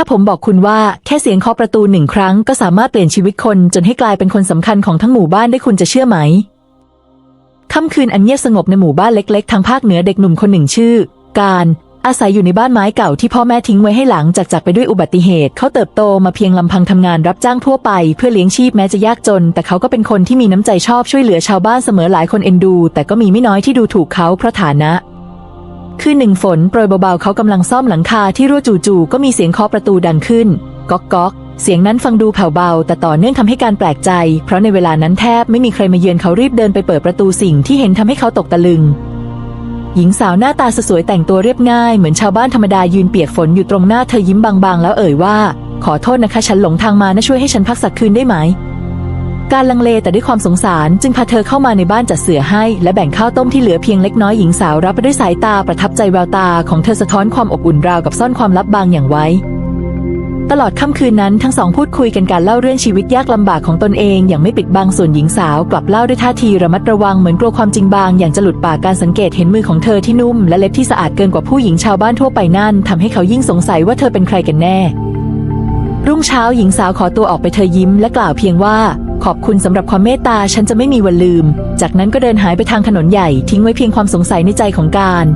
ถ้าผมบอกคุณว่าแค่เสียงเคาะประตูหนึ่งครั้งก็สามารถเปลี่ยนชีวิตคนจนให้กลายเป็นคนสำคัญของทั้งหมู่บ้านได้คุณจะเชื่อไหมค่ำคืนอันเงียบสงบในหมู่บ้านเล็กๆ ทางภาคเหนือเด็กหนุ่มคนหนึ่งชื่อ การอาศัยอยู่ในบ้านไม้เก่าที่พ่อแม่ทิ้งไว้ให้หลังจากจากไปด้วยอุบัติเหตุ เขาเติบโตมาเพียงลำพังทำงานรับจ้างทั่วไป เพื่อเลี้ยงชีพแม้จะยากจน แต่เขาก็เป็นคนที่มีน้ำใจชอบช่วยเหลือชาวบ้านเสมอหลายคนเอ็นดู แต่ก็มีไม่น้อยที่ดูถูกเขาเพราะฐานะ คืนหนึ่งฝนโปรยเบาๆเขากำลังซ่อมหลังคาที่รั่วจู่ๆก็มีเสียงเคาะประตูดังขึ้น ก๊อกก๊อกเสียงนั้นฟังดูแผ่วเบา แต่ต่อเนื่องทำให้การแปลกใจ เพราะในเวลานั้นแทบไม่มีใครมาเยือนเขารีบเดินไปเปิดประตูสิ่งที่เห็นทำให้เขาตกตะลึง หญิงสาวหน้าตาสวยแต่งตัวเรียบง่ายเหมือนชาวบ้านธรรมดายืนเปียกฝนอยู่ตรงหน้าเธอยิ้มบางๆ แล้วเอ่ยว่า ขอโทษนะคะ ฉันหลงทางมานะช่วยให้ฉันพักสักคืนได้ไหม การลังเลแต่ด้วยความสงสารจึงพาเธอเข้ามาในบ้านจัดเสือให้ และแบ่งข้าวต้มที่เหลือเพียงเล็กน้อยหญิงสาวรับไปด้วยสายตาประทับใจแววตาของเธอสะท้อนความอบอุ่นราวกับซ่อนความลับบางอย่างไว้ตลอดค่ำคืนนั้นทั้งสองพูดคุยกันการเล่าเรื่องชีวิตยากลำบากของตนเองอย่างไม่ปิดบังส่วนหญิงสาวกลับเล่าด้วยท่าทีระมัดระวังเหมือนกลัวความจริงบางอย่างจะหลุดปากการสังเกตเห็นมือของเธอที่นุ่มและเล็บที่สะอาดเกินกว่าผู้หญิงชาวบ้านทั่วไปนั่นทำให้เขายิ่งสงสัยว่าเธอเป็นใครกันแน่ รุ่งเช้าหญิงสาวขอตัวออกไปเธอยิ้มและกล่าวเพียงว่า ขอบคุณสำหรับความเมตตาฉันจะไม่มีวันลืม จากนั้นก็เดินหายไปทางถนนใหญ่ทิ้งไว้เพียงความสงสัยในใจของการ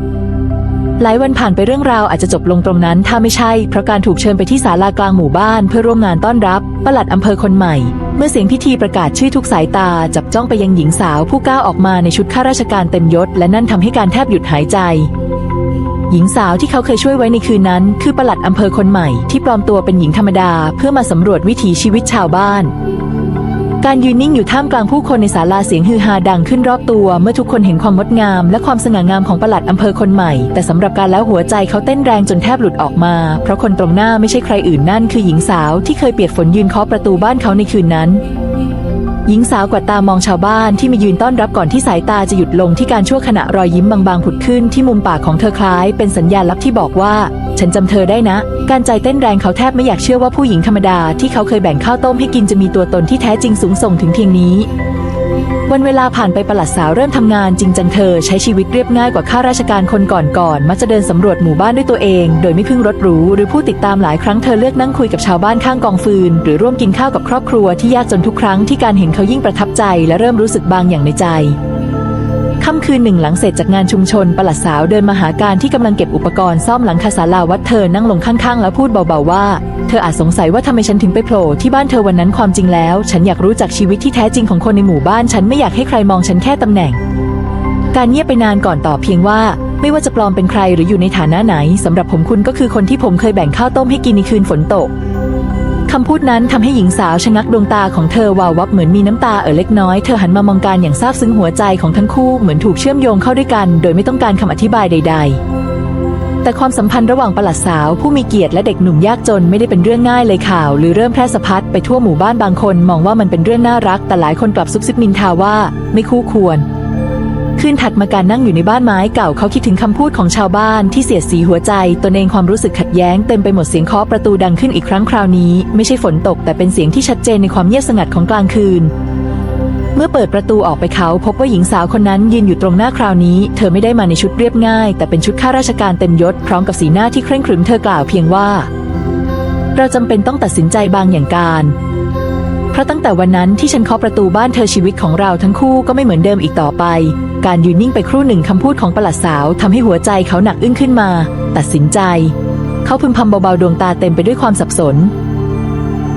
หลายวันผ่านไปเรื่องราวอาจจะจบลงตรงนั้น ถ้าไม่ใช่เพราะการถูกเชิญไปที่ศาลากลางหมู่บ้าน เพื่อร่วมงานต้อนรับปลัดอำเภอคนใหม่ เมื่อเสียงพิธีประกาศชื่อทุกสายตา จับจ้องไปยังหญิงสาวผู้ก้าวออกมาในชุดข้าราชการเต็มยศ และนั่นทำให้การแทบหยุดหายใจหญิงสาวที่เขาเคยช่วยไว้ในคืนนั้น คือปลัดอำเภอคนใหม่ที่ปลอมตัวเป็นหญิงธรรมดา เพื่อมาสำรวจวิถีชีวิตชาวบ้าน การยืนนิ่งอยู่ท่ามกลางผู้คนในศาลาเสียงฮือฮาดังขึ้นรอบตัวเมื่อทุกคนเห็นความงดงาม และความสง่างามของประหลัดอำเภอคนใหม่ แต่สำหรับการแล้วหัวใจเขาเต้นแรงจนแทบหลุดออกมา เพราะคนตรงหน้าไม่ใช่ใครอื่นนั่นคือหญิงสาวที่เคยเปียกฝนยืนเคาะประตูบ้านเขาในคืนนั้นหญิงสาวกวาดตามองชาวบ้านที่มายืนต้อนรับก่อนที่สายตาจะหยุดลงที่การชั่วขณะรอยยิ้มบางๆผุดขึ้นที่มุมปากของเธอคล้ายเป็นสัญญาณลับที่บอกว่า ฉันจำเธอได้นะ การใจเต้นแรงเขาแทบไม่อยากเชื่อว่าผู้หญิงธรรมดาที่เขาเคยแบ่งข้าวต้มให้กินจะมีตัวตนที่แท้จริงสูงส่งถึงเพียงนี้ วันเวลาผ่านไปประหลัดสาวเริ่มทำงานจริงจังเธอใช้ชีวิตเรียบง่ายกว่าข้าราชการคนก่อนๆมักจะเดินสำรวจหมู่บ้านด้วยตัวเอง โดยไม่พึ่งรถหรูหรือผู้ติดตามหลายครั้งเธอเลือกนั่งคุยกับชาวบ้านข้างกองฟืน หรือร่วมกินข้าวกับครอบครัวที่ยากจนทุกครั้งที่การเห็นเขายิ่งประทับใจ และเริ่มรู้สึกบางอย่างในใจ ค่ำคืนหนึ่งหลังเสร็จจากงานชุมชนปลัดสาวเดินมาหาการที่กำลังเก็บอุปกรณ์ซ่อมหลังคาศาลาวัดเธอนั่งลงข้างๆ แล้วพูดเบาๆว่า เธออาจสงสัยว่าทำไมฉันถึงไปโผล่ที่บ้านเธอวันนั้นความจริงแล้ว ฉันอยากรู้จักชีวิตที่แท้จริงของคนในหมู่บ้านฉันไม่อยากให้ใครมองฉันแค่ตำแหน่ง การเงียบไปนานก่อนตอบเพียงว่า ไม่ว่าจะปลอมเป็นใครหรืออยู่ในฐานะไหนสำหรับผมคุณก็คือคนที่ผมเคยแบ่งข้าวต้มให้กินในคืนฝนตก คำพูดนั้นทำให้หญิงสาวชะงักดวงตาของเธอวาววับเหมือนมีน้ำตาเอ่อเล็กน้อย เธอหันมามองการอย่างซาบซึ้งหัวใจของทั้งคู่เหมือนถูกเชื่อมโยงเข้าด้วยกัน โดยไม่ต้องการคำอธิบายใด ๆ แต่ความสัมพันธ์ระหว่างประหลัดสาว ผู้มีเกียรติและเด็กหนุ่มยากจนไม่ได้เป็นเรื่องง่ายเลยข่าว หรือเริ่มแพร่สะพัดไปทั่วหมู่บ้านบางคน มองว่ามันเป็นเรื่องน่ารัก แต่หลายคนกลับซุบซิบนินทาว่า ไม่คู่ควร คืนถัดมาการนั่งอยู่ในบ้านไม้เก่าเขาคิดถึงคำพูดของชาวบ้านที่เสียดสีหัวใจ ตนเองความรู้สึกขัดแย้งเต็มไปหมดเสียงเคาะประตูดังขึ้นอีกครั้งคราวนี้ ไม่ใช่ฝนตกแต่เป็นเสียงที่ชัดเจนในความเงียบสงัดของกลางคืน เมื่อเปิดประตูออกไปเขาพบว่าหญิงสาวคนนั้นยืนอยู่ตรงหน้าคราวนี้ เธอไม่ได้มาในชุดเรียบง่าย แต่เป็นชุดข้าราชการเต็มยศพร้อมกับสีหน้าที่เคร่งครึมเธอกล่าวเพียงว่า เราจำเป็นต้องตัดสินใจบางอย่างการเพราะตั้งแต่วันนั้นที่ฉันเคาะประตูบ้านเธอชีวิตของเราทั้งคู่ก็ไม่เหมือนเดิมอีกต่อไป การยืนนิ่งไปครู่หนึ่งคำพูดของประหลัดสาวทำให้หัวใจเขาหนักอึ้งขึ้นมา ตัดสินใจ เขาพึมพำเบาๆดวงตาเต็มไปด้วยความสับสน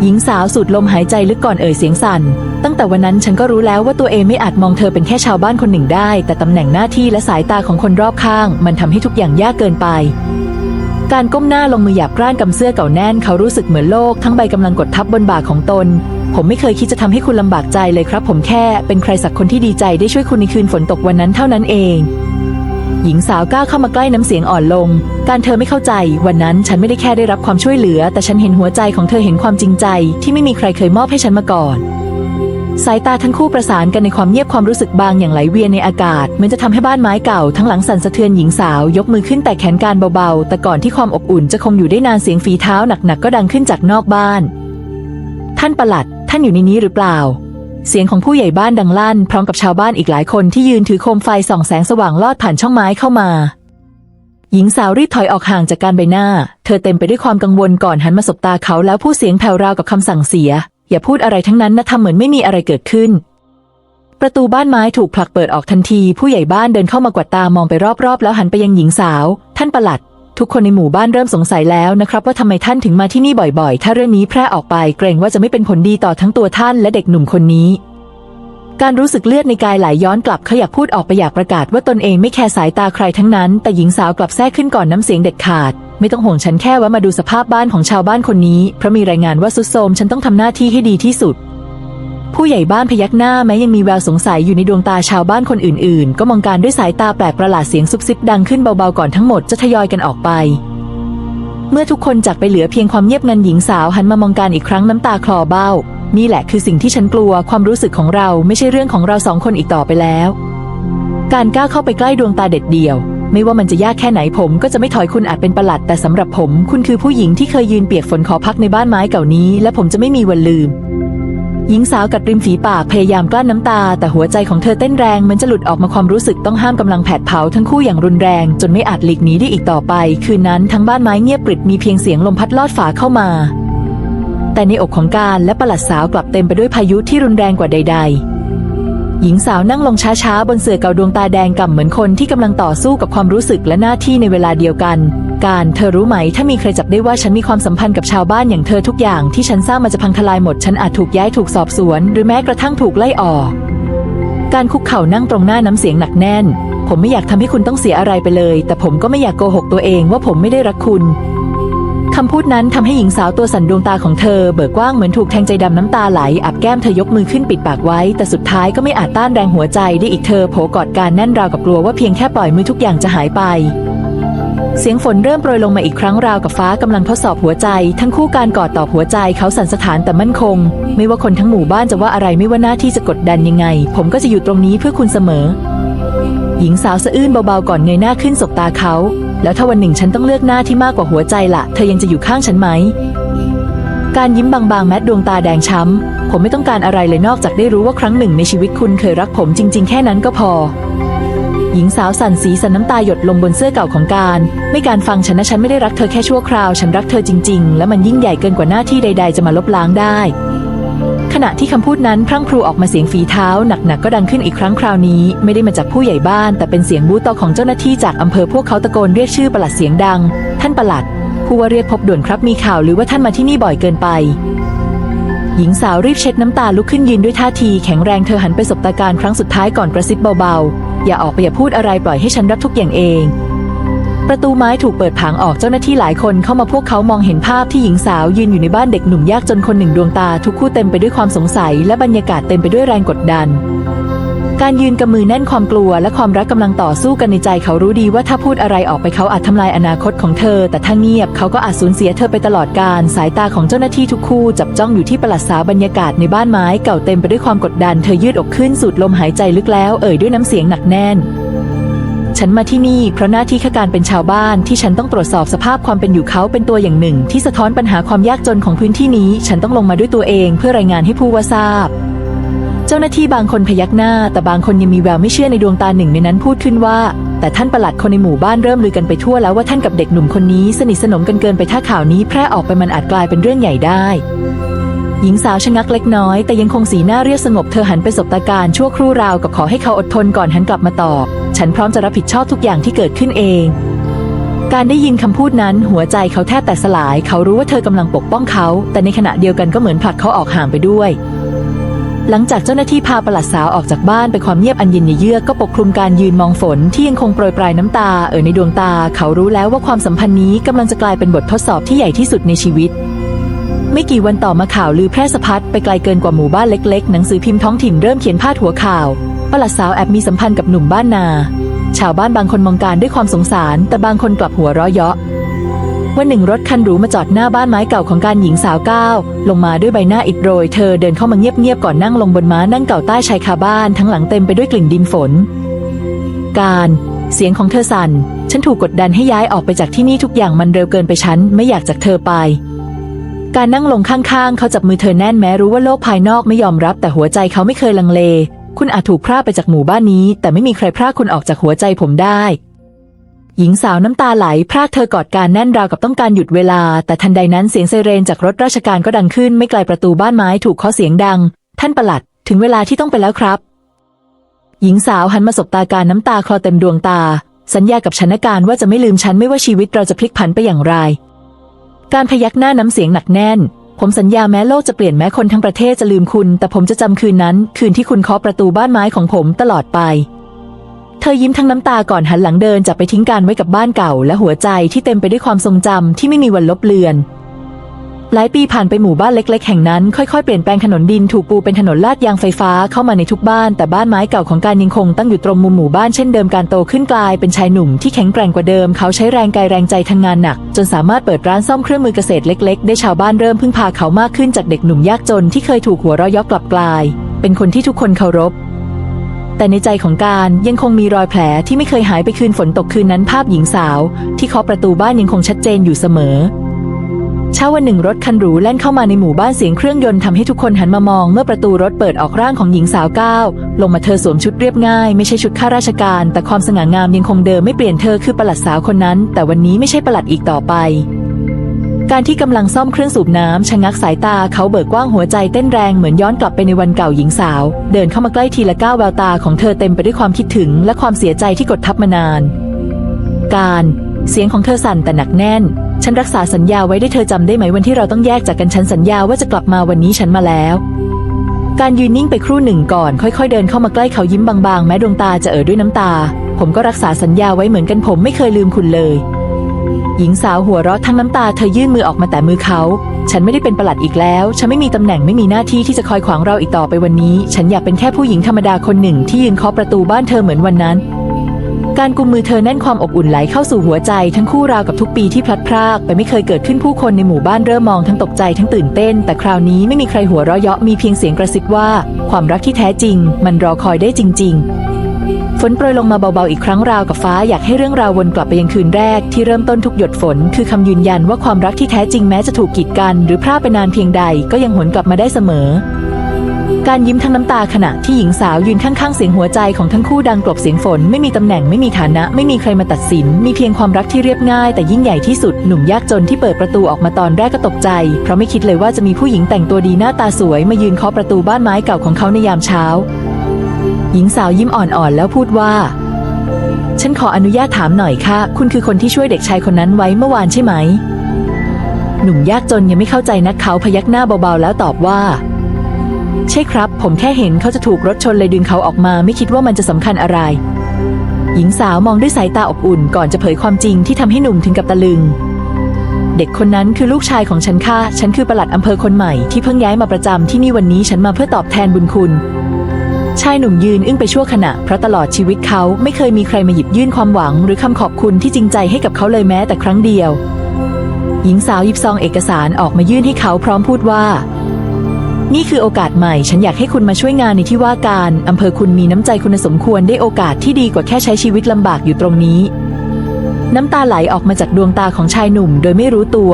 หญิงสาวสูดลมหายใจลึกก่อนเอ่ยเสียงสั่น ตั้งแต่วันนั้นฉันก็รู้แล้วว่าตัวเองไม่อาจมองเธอเป็นแค่ชาวบ้านคนหนึ่งได้ แต่ตำแหน่งหน้าที่และสายตาของคนรอบข้าง มันทำให้ทุกอย่างยากเกินไปการก้มหน้าลงมือหยาบกร้านกำเสื้อเก่าแน่นเขารู้สึกเหมือนโลกทั้งใบกำลังกดทับบนบ่าของตน ผมไม่เคยคิดจะทำให้คุณลำบากใจเลยครับ ผมแค่เป็นใครสักคนที่ดีใจได้ช่วยคุณในคืนฝนตกวันนั้นเท่านั้นเอง หญิงสาวก้าวเข้ามาใกล้น้ำเสียงอ่อนลง การเธอไม่เข้าใจ วันนั้นฉันไม่ได้แค่ได้รับความช่วยเหลือ แต่ฉันเห็นหัวใจของเธอเห็นความจริงใจ ที่ไม่มีใครเคยมอบให้ฉันมาก่อนสายตาทั้งคู่ประสานกันในความเงียบความรู้สึกบางอย่างไหลเวียนในอากาศเหมือนจะทำให้บ้านไม้เก่าทั้งหลังสั่นสะเทือนหญิงสาวยกมือขึ้นแต่แขนการเบาๆ แต่ก่อนที่ความอบอุ่นจะคงอยู่ได้นานเสียงฝีเท้าหนักๆก็ดังขึ้นจากนอกบ้าน ท่านประหลัดานอยู่ในนี้หรือเปล่า เสียงของผู้ใหญ่บ้านดังลั่น พร้อมกับชาวบ้านอีกหลายคนที่ยืนถือโคมไฟส่องแสงสว่างลอดผ่านช่องไม้เข้ามา หญิงสาวรีบถอยออกห่างจากการใบหน้า เธอเต็มไปด้วยความกังวลก่อนหันมาสบตาเขาแล้วพูดเสียงแผ่วราวกับคำสั่งเสีย อย่าพูดอะไรทั้งนั้นนะทำเหมือนไม่มีอะไรเกิดขึ้นประตูบ้านไม้ถูกผลักเปิดออกทันที ผู้ใหญ่บ้านเดินเข้ามากวาดตามองไปรอบๆ แล้วหันไปยังหญิงสาว ท่านประหลัด ทุกคนในหมู่บ้านเริ่มสงสัยแล้วนะครับว่าทำไมท่านถึงมาที่นี่บ่อยๆ ถ้าเรื่องนี้แพร่ออกไปเกรงว่าจะไม่เป็นผลดีต่อทั้งตัวท่านและเด็กหนุ่มคนนี้ การรู้สึกเลือดในกายไหลยย้อนกลับเขาอยากพูดออกไปอยากประกาศว่าตนเองไม่แคร์สายตาใครทั้งนั้น แต่หญิงสาวกลับแทรกขึ้นก่อนน้ำเสียงเด็ดขาด ไม่ต้องห่วงฉันแค่ว่ามาดูสภาพบ้านของชาวบ้านคนนี้เพราะมีรายงานว่าสุดโทรมฉันต้องทำหน้าที่ให้ดีที่สุด ผู้ใหญ่บ้านพยักหน้าแม้ยังมีแววสงสัยอยู่ในดวงตาชาวบ้านคนอื่นๆ ก็มองการด้วยสายตาแปลกประหลาดเสียงซุบซิบดังขึ้นเบาๆก่อนทั้งหมดจะทยอยกันออกไป เมื่อทุกคนจากไปเหลือเพียงความเงียบงันหญิงสาวหันมามองการอีกครั้งน้ำตาคลอเบ้า นี่แหละคือสิ่งที่ฉันกลัวความรู้สึกของเราไม่ใช่เรื่องของเราสองคนอีกต่อไปแล้ว การก้าวเข้าไปใกล้ดวงตาเด็ดเดี่ยว ไม่ว่ามันจะยากแค่ไหนผมก็จะไม่ถอยคุณอาจเป็นประหลัดแต่สำหรับผม คุณคือผู้หญิงที่เคยยืนเปียกฝนขอพักในบ้านไม้เก่านี้ และผมจะไม่มีวันลืม หญิงสาวกัดริมฝีปากพยายามกลั้นน้ำตา แต่หัวใจของเธอเต้นแรงเหมันจะหลุดออกมาความรู้สึกต้องห้ามกำลังแผดเผาทั้งคู่อย่างรุนแรง จนไม่อาจหลีกหนีได้อีกต่อไป คืนนั้นทั้งบ้านไม้เงียบปริดมีเพียงเสียงลมพัดลอดฝาเข้ามา แต่ในอกของการและประหลัดสาวกลับเต็มไปด้วยพายุที่รุนแรงกว่าใด ๆหญิงสาวนั่งลงช้าๆ บนเสื่อเก่าดวงตาแดงก่ำเหมือนคนที่กำลังต่อสู้กับความรู้สึกและหน้าที่ในเวลาเดียวกัน การเธอรู้ไหมถ้ามีใครจับได้ว่าฉันมีความสัมพันธ์กับชาวบ้านอย่างเธอทุกอย่างที่ฉันสร้างมันจะพังทลายหมด ฉันอาจถูกย้ายถูกสอบสวน หรือแม้กระทั่งถูกไล่ออก การคุกเข่านั่งตรงหน้าน้ำเสียงหนักแน่น ผมไม่อยากทำให้คุณต้องเสียอะไรไปเลย แต่ผมก็ไม่อยากโกหกตัวเองว่าผมไม่ได้รักคุณคำพูดนั้นทำให้หญิงสาวตัวสั่นดวงตาของเธอ เบิกกว้างเหมือนถูกแทงใจดำน้ำตาไหลอับแก้มเธอยกมือขึ้นปิดปากไว้ แต่สุดท้ายก็ไม่อาจต้านแรงหัวใจได้อีกเธอโผกอดการแน่นราวกับกลัวว่าเพียงแค่ปล่อยมือทุกอย่างจะหายไป เสียงฝนเริ่มโปรยลงมาอีกครั้งราวกับฟ้ากำลังทดสอบหัวใจ ทั้งคู่การกอดตอบหัวใจเขาสั่นสถานแต่มั่นคง ไม่ว่าคนทั้งหมู่บ้านจะว่าอะไรไม่ว่าหน้าที่จะกดดันยังไง ผมก็จะอยู่ตรงนี้เพื่อคุณเสมอ หญิงสาวสะอื้นเบาๆก่อนเงยหน้าขึ้นสบตาเขา แล้วถ้าวันหนึ่งฉันต้องเลือกหน้าที่มากกว่าหัวใจละเธอยังจะอยู่ข้างฉันไหมการยิ้มบางๆ แม้ดวงตาแดงช้ำ ผมไม่ต้องการอะไรเลยนอกจากได้รู้ว่าครั้งหนึ่งในชีวิตคุณเคยรักผมจริง ๆ แค่นั้นก็พอ หญิงสาวสั่นสีสันน้ำตาหยดลงบนเสื้อเก่าของการ ไม่การฟังฉันนะฉันไม่ได้รักเธอแค่ชั่วคราว ฉันรักเธอจริง ๆ และมันยิ่งใหญ่เกินกว่าหน้าที่ใด ๆ จะมาลบล้างได้ ขณะที่คำพูดนั้นพรั่งพรูออกมาเสียงฝีเท้าหนักๆก็ดังขึ้นอีกครั้งคราวนี้ ไม่ได้มาจากผู้ใหญ่บ้าน แต่เป็นเสียงบูตอของเจ้าหน้าที่จากอำเภอพวกเขาตะโกนเรียกชื่อประหลัดเสียงดัง ท่านประหลัด ผู้ว่าเรียกพบด่วนครับมีข่าวหรือว่าท่านมาที่นี่บ่อยเกินไปหญิงสาวรีบเช็ดน้ำตาลุกขึ้นยืนด้วยท่าทีแข็งแรงเธอหันไปสบตาการครั้งสุดท้ายก่อนกระซิบเบาๆ อย่าออกไปอย่าพูดอะไรปล่อยให้ฉันรับทุกอย่างเอง ประตูไม้ถูกเปิดผางออกเจ้าหน้าที่หลายคนเข้ามาพวกเขามองเห็นภาพที่หญิงสาวยืนอยู่ในบ้านเด็กหนุ่มยากจนคนหนึ่งดวงตาทุกคู่เต็มไปด้วยความสงสัย และบรรยากาศเต็มไปด้วยแรงกดดัน การยืนกำมือแน่นความกลัวและความรักกำลังต่อสู้กันในใจเขารู้ดีว่าถ้าพูดอะไรออกไปเขาอาจทำลายอนาคตของเธอ แต่ถ้าเงียบเขาก็อาจสูญเสียเธอไปตลอดกาลสายตาของเจ้าหน้าที่ทุกคู่จับจ้องอยู่ที่ประหลัดสาบรรยากาศในบ้านไม้เก่าเต็มไปด้วยความกดดัน เธอยืดอกขึ้นสูดลมหายใจลึกแล้วเอ่ยด้วยน้ำเสียงหนักแน่นฉันมาที่นี่เพราะหน้าที่ข้าการเป็นชาวบ้านที่ฉันต้องตรวจสอบสภาพความเป็นอยู่เขาเป็นตัวอย่างหนึ่ง ที่สะท้อนปัญหาความยากจนของพื้นที่นี้ ฉันต้องลงมาด้วยตัวเองเพื่อรายงานให้ผู้ว่าทราบ จ้าหน้าที่บางคนพยักหน้า แต่บางคนยังมีแววไม่เชื่อในดวงตาหนึ่งในนั้นพูดขึ้นว่า แต่ท่านประหลัดคนในหมู่บ้านเริ่มลือกันไปทั่วแล้วว่าท่านกับเด็กหนุ่มคนนี้สนิทสนมกันเกินไปถ้าข่าวนี้แพร่ออกไปมันอาจกลายเป็นเรื่องใหญ่ได้ หญิงสาวชะงักเล็กน้อย แต่ยังคงสีหน้าเรียบสงบเธอหันไปสบตาการชั่วครู่ราวกับขอให้เขาอดทนก่อนหันกลับมาตอบฉันพร้อมจะรับผิดชอบทุกอย่างที่เกิดขึ้นเองการได้ยินคำพูดนั้นหัวใจเขาแทบแตกสลาย เขารู้ว่าเธอกำลังปกป้องเขา แต่ในขณะเดียวกันก็เหมือนผลักเขาออกห่างไปด้วย หลังจากเจ้าหน้าที่พาประหลัดสาวออกจากบ้านไปความเงียบอันเย็นเยือกก็ปกคลุมการยืนมองฝนที่ยังคงโปรยปลายน้ำตาเอ่อในดวงตา เขารู้แล้วว่าความสัมพันธ์นี้กำลังจะกลายเป็นบททดสอบที่ใหญ่ที่สุดในชีวิตไม่กี่วันต่อมาข่าวลือแพร่สะพัดไปไกลเกินกว่าหมู่บ้านเล็กๆ หนังสือพิมพ์ท้องถิ่นเริ่มเขียนพาดหัวข่าวประหลัดสาวแอบมีสัมพันธ์กับหนุ่มบ้านนา ชาวบ้านบางคนมองการด้วยความสงสาร แต่บางคนกลับหัวเราะเยาะ วันหนึ่งรถคันหรูมาจอดหน้าบ้านไม้เก่าของการหญิงสาวก้าวลงมาด้วยใบหน้าอิดโรย เธอเดินเข้ามาเงียบๆก่อนนั่งลงบนม้านั่งเก่าใต้ชายคาบ้านทั้งหลังเต็มไปด้วยกลิ่นดินฝน การเสียงของเธอสั่น ฉันถูกกดดันให้ย้ายออกไปจากที่นี่ทุกอย่างมันเร็วเกินไปฉันไม่อยากจากเธอไป การนั่งลงข้างๆ เขาจับมือเธอแน่นแม้รู้ว่าโลกภายนอกไม่ยอมรับ แต่หัวใจเขาไม่เคยลังเล คุณอาจถูกพรากไปจากหมู่บ้านนี้ แต่ไม่มีใครพรากคุณออกจากหัวใจผมได้ หญิงสาวน้ำตาไหลพรากเธอกอดการแน่นราวกับต้องการหยุดเวลา แต่ทันใดนั้นเสียงไซเรนจากรถราชการก็ดังขึ้นไม่ไกลประตูบ้านไม้ถูกเคาะเสียงดัง ท่านประหลัดถึงเวลาที่ต้องไปแล้วครับ หญิงสาวหันมาสบตาการน้ำตาคลอเต็มดวงตา สัญญากับฉันนะการว่าจะไม่ลืมฉันไม่ว่าชีวิตเราจะพลิกผันไปอย่างไร การพยักหน้าน้ำเสียงหนักแน่น ผมสัญญาแม้โลกจะเปลี่ยนแม้คนทั้งประเทศจะลืมคุณ แต่ผมจะจำคืนนั้น คืนที่คุณเคาะประตูบ้านไม้ของผมตลอดไป เธอยิ้มทั้งน้ำตาก่อนหันหลังเดินจากไปทิ้งการไว้กับบ้านเก่า และหัวใจที่เต็มไปด้วยความทรงจำที่ไม่มีวันลบเลือน หลายปีผ่านไปหมู่บ้านเล็ก ๆ แห่งนั้นค่อยๆเปลี่ยนแปลงถนนดินถูกปูเป็นถนนลาดยางไฟฟ้าเข้ามาในทุกบ้าน แต่บ้านไม้เก่าของการยังคงตั้งอยู่ตรงมุมหมู่บ้านเช่นเดิมการโตขึ้นกลายเป็นชายหนุ่มที่แข็งแกร่งกว่าเดิมเขาใช้แรงกายแรงใจทำงานหนัก จนสามารถเปิดร้านซ่อมเครื่องมือเกษตรเล็ก ๆ ได้ชาวบ้านเริ่มพึ่งพาเขามากขึ้นจากเด็กหนุ่มยากจนที่เคยถูกหัวเราะยาะกลับกลาย เป็นคนที่ทุกคนเคารพ แต่ในใจของการยังคงมีรอยแผลที่ไม่เคยหายไปคืนฝนตกคืนนั้นภาพหญิงสาว ที่เคาะประตูบ้านยังคงชัดเจนอยู่เสมอเช้าวันหนึ่งรถคันหรูแล่นเข้ามาในหมู่บ้านเสียงเครื่องยนต์ทำให้ทุกคนหันมามองเมื่อประตูรถเปิดออกร่างของหญิงสาวก้าวลงมาเธอสวมชุดเรียบง่ายไม่ใช่ชุดข้าราชการ แต่ความสง่างามยังคงเดิมไม่เปลี่ยนเธอคือประหลัดสาวคนนั้น แต่วันนี้ไม่ใช่ประหลัดอีกต่อไป การที่กำลังซ่อมเครื่องสูบน้ำชะงักสายตาเขาเบิกกว้างหัวใจเต้นแรงเหมือนย้อนกลับไปในวันเก่าหญิงสาว เดินเข้ามาใกล้ทีละก้าวแววตาของเธอเต็มไปด้วยความคิดถึงและความเสียใจที่กดทับมานาน การเสียงของเธอสั่นแต่หนักแน่น ฉันรักษาสัญญาไว้ได้เธอจำได้ไหมวันที่เราต้องแยกจากกันฉันสัญญาว่าจะกลับมาวันนี้ฉันมาแล้วการยืนนิ่งไปครู่หนึ่งก่อนค่อย ๆ เดินเข้ามาใกล้เขายิ้มบางๆ แม้ดวงตาจะเอ่อด้วยน้ำตา ผมก็รักษาสัญญาไว้เหมือนกันผมไม่เคยลืมคุณเลย หญิงสาวหัวเราะทั้งน้ำตาเธอยื่นมือออกมาแต่มือเขา ฉันไม่ได้เป็นประหลัดอีกแล้ว ฉันไม่มีตำแหน่งไม่มีหน้าที่ที่จะคอยขวางเราอีกต่อไปวันนี้ ฉันอยากเป็นแค่ผู้หญิงธรรมดาคนหนึ่งที่ยืนเคาะประตูบ้านเธอเหมือนวันนั้น การกุมมือเธอแน่นความอบอุ่นไหลเข้าสู่หัวใจทั้งคู่ราวกับทุกปีที่พลัดพรากไปไม่เคยเกิดขึ้นผู้คนในหมู่บ้านเริ่มมองทั้งตกใจทั้งตื่นเต้น แต่คราวนี้ไม่มีใครหัวเราะเยาะมีเพียงเสียงกระซิบว่า ความรักที่แท้จริง มันรอคอยได้จริง ๆ นโปรยลงมาเบาๆอีกครั้งราวกับฟ้าอยากให้เรื่องราววนกลับไปยังคืนแรกที่เริ่มต้นทุกหยดฝน คือคำยืนยันว่าความรักที่แท้จริงแม้จะถูกกีดกัน หรือพลาดไปนานเพียงใดก็ยังหวนกลับมาได้เสมอ การยิ้มทั้งน้ำตาขณะที่หญิงสาวยืนข้างๆเสียงหัวใจของทั้งคู่ดังกลบเสียงฝน ไม่มีตำแหน่งไม่มีฐานะ ไม่มีใครมาตัดสิน มีเพียงความรักที่เรียบง่าย แต่ยิ่งใหญ่ที่สุดหนุ่มยากจนที่เปิดประตูออกมาตอนแรกก็ตกใจ เพราะไม่คิดเลยว่าจะมีผู้หญิงแต่งตัวดีหน้าตาสวยมายืนเคาะประตูบ้านไม้เก่าของเขาในยามเช้า หญิงสาวยิ้มอ่อนๆ แล้วพูดว่า ฉันขออนุญาตถามหน่อยค่ะ คุณคือคนที่ช่วยเด็กชายคนนั้นไว้เมื่อวานใช่ไหม หนุ่มยากจนยังไม่เข้าใจนักเขาพยักหน้าเบาๆ แล้วตอบว่า ใช่ครับ ผมแค่เห็นเขาจะถูกรถชนเลยดึงเขาออกมา ไม่คิดว่ามันจะสำคัญอะไร หญิงสาวมองด้วยสายตาอบอุ่นก่อนจะเผยความจริงที่ทำให้หนุ่มถึงกับตะลึงเด็กคนนั้นคือลูกชายของฉันค่ะ ฉันคือประหลัดอำเภอคนใหม่ที่เพิ่งย้ายมาประจำที่นี่วันนี้ฉันมาเพื่อตอบแทนบุญคุณ ชายหนุ่มยืนอึ้งไปชั่วขณะ เพราะตลอดชีวิตเขาไม่เคยมีใครมาหยิบยื่นความหวัง หรือคำขอบคุณที่จริงใจให้กับเขาเลยแม้แต่ครั้งเดียว หญิงสาวหยิบซองเอกสารออกมายื่นให้เขาพร้อมพูดว่า นี่คือโอกาสใหม่ ฉันอยากให้คุณมาช่วยงานในที่ว่าการอำเภอคุณมีน้ำใจคุณสมควรได้โอกาสที่ดีกว่าแค่ใช้ชีวิตลำบากอยู่ตรงนี้ น้ำตาไหลออกมาจากดวงตาของชายหนุ่ม โดยไม่รู้ตัว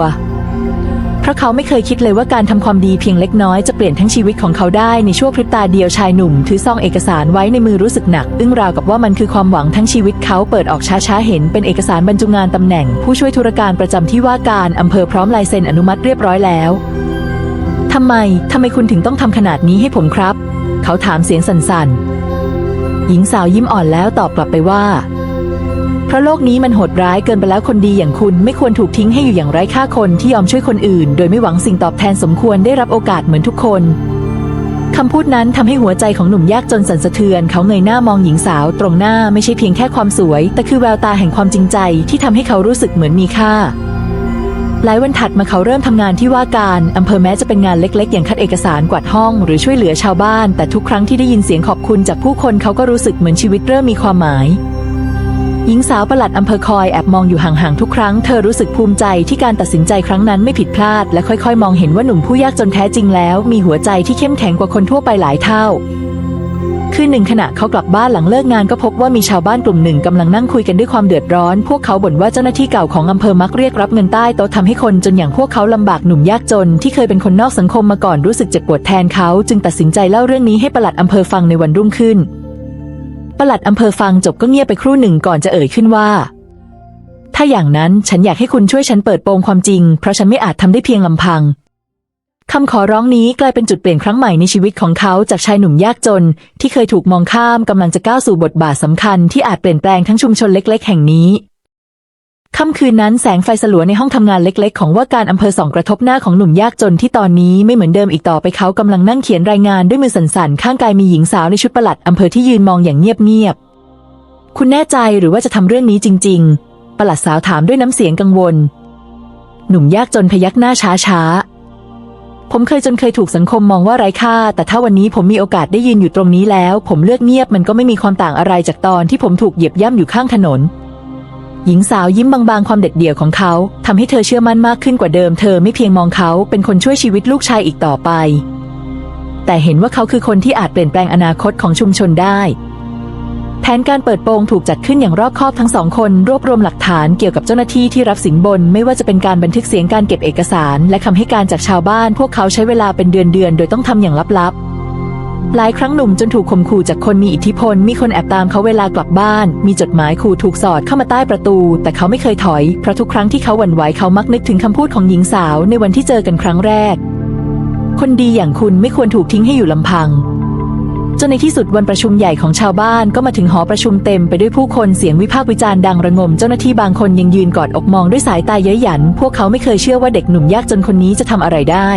เพราะเขาไม่เคยคิดเลยว่าการทำความดีเพียงเล็กน้อยจะเปลี่ยนทั้งชีวิตของเขาได้ในชั่วพริบตาเดียวชายหนุ่มถือซองเอกสารไว้ในมือรู้สึกหนัก อึ้งราวกับว่ามันคือความหวังทั้งชีวิตเขาเปิดออกช้าๆเห็นเป็นเอกสารบรรจุงานตำแหน่ง ผู้ช่วยธุรการประจำที่ว่าการอำเภอพร้อมลายเซ็นอนุมัติเรียบร้อยแล้วทำไมทำไมคุณถึงต้องทำขนาดนี้ให้ผมครับ เขาถามเสียงสั่นๆหญิงสาวยิ้มอ่อนแล้วตอบกลับไปว่า เพราะโลกนี้มันโหดร้ายเกินไปแล้วคนดีอย่างคุณไม่ควรถูกทิ้งให้อยู่อย่างไร้ค่าคนที่ยอมช่วยคนอื่น โดยไม่หวังสิ่งตอบแทนสมควรได้รับโอกาสเหมือนทุกคนคำพูดนั้นทำให้หัวใจของหนุ่มยากจนสั่นสะเทือน เขาเงยหน้ามองหญิงสาวตรงหน้าไม่ใช่เพียงแค่ความสวย แต่คือแววตาแห่งความจริงใจที่ทำให้เขารู้สึกเหมือนมีค่าหลายวันถัดมาเขาเริ่มทำงานที่ว่าการอำเภอแม้จะเป็นงานเล็กๆ อย่างคัดเอกสารกวาดห้อง หรือช่วยเหลือชาวบ้าน แต่ทุกครั้งที่ได้ยินเสียงขอบคุณจากผู้คนเขาก็รู้สึกเหมือนชีวิตเริ่มมีความหมาย หญิงสาวประหลัดอำเภอคอยแอบมองอยู่ห่างๆทุกครั้ง เธอรู้สึกภูมิใจที่การตัดสินใจครั้งนั้นไม่ผิดพลาด และค่อยๆ มองเห็นว่าหนุ่มผู้ยากจนแท้จริงแล้ว มีหัวใจที่เข้มแข็งกว่าคนทั่วไปหลายเท่า คืนหนึ่งขณะเขากลับบ้านหลังเลิกงานก็พบว่ามีชาวบ้านกลุ่มหนึ่งกำลังนั่งคุยกันด้วยความเดือดร้อน พวกเขาบ่นว่าเจ้าหน้าที่เก่าของอำเภอมักเรียกรับเงินใต้โต๊ะทำให้คนจนอย่างพวกเขาลำบากหนุ่มยากจน ที่เคยเป็นคนนอกสังคมมาก่อนรู้สึกเจ็บปวดแทนเขา จึงตัดสินใจเล่าเรื่องนี้ให้ปลัดอำเภอฟังในวันรุ่งขึ้น ปลัดอำเภอฟังจบก็เงียบไปครู่หนึ่งก่อนจะเอ่ยขึ้นว่า ถ้าอย่างนั้นฉันอยากให้คุณช่วยฉันเปิดโปงความจริง เพราะฉันไม่อาจทำได้เพียงลำพังคำขอร้องนี้กลายเป็นจุดเปลี่ยนครั้งใหม่ในชีวิตของเขาจากชายหนุ่มยากจน ที่เคยถูกมองข้ามกำลังจะก้าวสู่บทบาทสำคัญที่อาจเปลี่ยนแปลงทั้งชุมชนเล็ก ๆ แห่งนี้ ค่ำคืนนั้นแสงไฟสลัวในห้องทำงานเล็ก ๆ ของว่าการอำเภอส่องกระทบหน้าของหนุ่มยากจนที่ตอนนี้ไม่เหมือนเดิมอีกต่อไปเขากำลังนั่งเขียนรายงานด้วยมือสั่นๆ ข้างกายมีหญิงสาวในชุดประหลัดอำเภอที่ยืนมองอย่างเงียบๆ คุณแน่ใจหรือว่าจะทำเรื่องนี้จริง ๆ ประหลัดสาวถามด้วยน้ำเสียงกังวล หนุ่มยากจนพยักหน้าช้าๆ ผมเคยจนเคยถูกสังคมมองว่าไร้ค่า แต่ถ้าวันนี้ผมมีโอกาสได้ยืนอยู่ตรงนี้แล้ว ผมเลือกเงียบมันก็ไม่มีความต่างอะไรจากตอนที่ผมถูกเหยียบย่ำอยู่ข้างถนน หญิงสาวยิ้มบางๆ ความเด็ดเดี่ยวของเขาทำให้เธอเชื่อมั่นมากขึ้นกว่าเดิม เธอไม่เพียงมองเขาเป็นคนช่วยชีวิตลูกชายอีกต่อไป แต่เห็นว่าเขาคือคนที่อาจเปลี่ยนแปลงอนาคตของชุมชนได้ แผนการเปิดโปงถูกจัดขึ้นอย่างรอบคอบทั้งสองคน รวบรวมหลักฐานเกี่ยวกับเจ้าหน้าที่ที่รับสินบน ไม่ว่าจะเป็นการบันทึกเสียงการเก็บเอกสาร และคำให้การจากชาวบ้าน พวกเขาใช้เวลาเป็นเดือนๆโดยต้องทำอย่างลับๆ หลายครั้งหนุ่มจนถูกข่มขู่จากคนมีอิทธิพล มีคนแอบตามเขาเวลากลับบ้าน มีจดหมายขู่ถูกสอดเข้ามาใต้ประตู แต่เขาไม่เคยถอย เพราะทุกครั้งที่เขาหวั่นไหวเขามักนึกถึงคำพูดของหญิงสาวในวันที่เจอกันครั้งแรก คนดีอย่างคุณไม่ควรถูกทิ้งให้อยู่ลำพัง จนในที่สุดวันประชุมใหญ่ของชาวบ้านก็มาถึงหอประชุมเต็มไปด้วยผู้คนเสียงวิพากษ์วิจารณ์ดังระงม เจ้าหน้าที่บางคนยังยืนกอดอกมองด้วยสายตาเย้ยหยัน พวกเขาไม่เคยเชื่อว่าเด็กหนุ่มยากจนคนนี้จะทำอะไรได้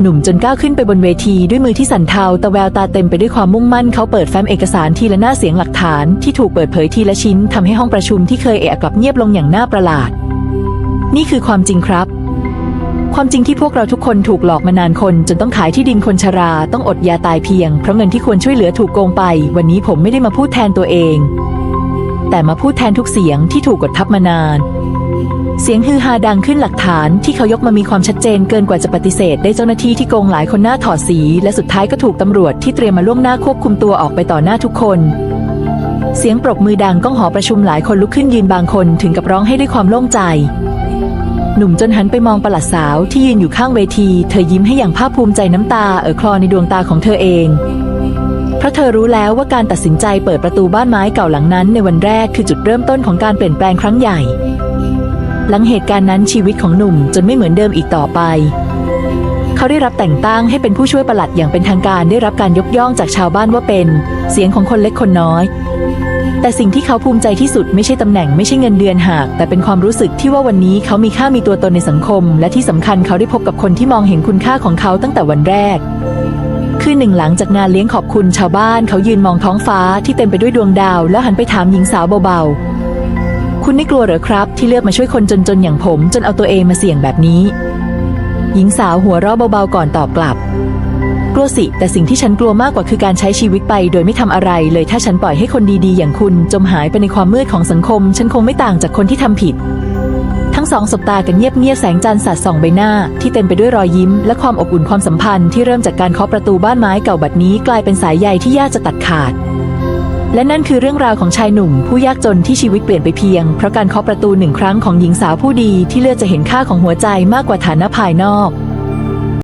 หนุ่มจนก้าวขึ้นไปบนเวทีด้วยมือที่สั่นเทาต่แววตาเต็มไปด้วยความมุ่งมั่นเขาเปิดแฟ้มเอกสารทีละหน้าเสียงหลักฐานที่ถูกเปิดเผยทีละชิ้นทำให้ห้องประชุมที่เคยเอะกลับเงียบลงอย่างน่าประหลาด นี่คือความจริงครับ ความจริงที่พวกเราทุกคนถูกหลอกมานานคน จนต้องขายที่ดินคนชรา ต้องอดยาตายเพียง เพราะเงินที่ควรช่วยเหลือถูกโกงไป วันนี้ผมไม่ได้มาพูดแทนตัวเอง แต่มาพูดแทนทุกเสียงที่ถูกกดทับมานาน เสียงฮือฮาดังขึ้นหลักฐานที่เขายกมามีความชัดเจนเกินกว่าจะปฏิเสธ ได้เจ้าหน้าที่ที่โกงหลายคนหน้าถอดสี และสุดท้ายก็ถูกตำรวจที่เตรียมมาล่วงหน้าควบคุมตัวออกไปต่อหน้าทุกคน เสียงปรบมือดังก้องหอประชุมหลายคนลุกขึ้นยืนบางคนถึงกับร้องให้ด้วยความโล่งใจ หนุ่มจนหันไปมองประหลัดสาวที่ยืนอยู่ข้างเวที เธอยิ้มให้อย่างภาคภูมิใจน้ำตาเอ่อคลอในดวงตาของเธอเองเพราะเธอรู้แล้วว่าการตัดสินใจเปิดประตูบ้านไม้เก่าหลังนั้น ในวันแรกคือจุดเริ่มต้นของการเปลี่ยนแปลงครั้งใหญ่ หลังเหตุการณ์นั้นชีวิตของหนุ่มจนไม่เหมือนเดิมอีกต่อไป เขาได้รับแต่งตั้งให้เป็นผู้ช่วยประหลัดอย่างเป็นทางการได้รับการยกย่องจากชาวบ้านว่าเป็น เสียงของคนเล็กคนน้อย แต่สิ่งที่เขาภูมิใจที่สุดไม่ใช่ตำแหน่งไม่ใช่เงินเดือนหาก แต่เป็นความรู้สึกที่ว่าวันนี้เขามีค่ามีตัวตนในสังคม และที่สำคัญเขาได้พบกับคนที่มองเห็นคุณค่าของเขาตั้งแต่วันแรกคืนหนึ่งหลังจากงานเลี้ยงขอบคุณชาวบ้านเขายืนมองท้องฟ้าที่เต็มไปด้วยดวงดาว แล้วหันไปถามหญิงสาวเบาๆ คุณไม่กลัวเหรอครับ ที่เลือกมาช่วยคนจนๆอย่างผม จนเอาตัวเองมาเสี่ยงแบบนี้ หญิงสาวหัวเราะเบาๆก่อนตอบกลับ กลัวสิ แต่สิ่งที่ฉันกลัวมากกว่าคือการใช้ชีวิตไป โดยไม่ทำอะไรเลยถ้าฉันปล่อยให้คนดีๆ อย่างคุณ จมหายไปในความมืดของสังคม ฉันคงไม่ต่างจากคนที่ทำผิด ทั้งสองสบตากันเงียบๆแสงจันทร์สาดส่องใบหน้า ที่เต็มไปด้วยรอยยิ้ม และความอบอุ่นความสัมพันธ์ที่เริ่มจากการเคาะประตูบ้านไม้เก่าบัดนี้ กลายเป็นสายใยที่ยากจะตัดขาด และนั่นคือเรื่องราวของชายหนุ่ม ผู้ยากจนที่ชีวิตเปลี่ยนไปเพียง เพราะการเคาะประตูหนึ่งครั้งของหญิงสาวผู้ดีที่เลือกจะเห็นค่าของหัวใจมากกว่าฐานะภายนอก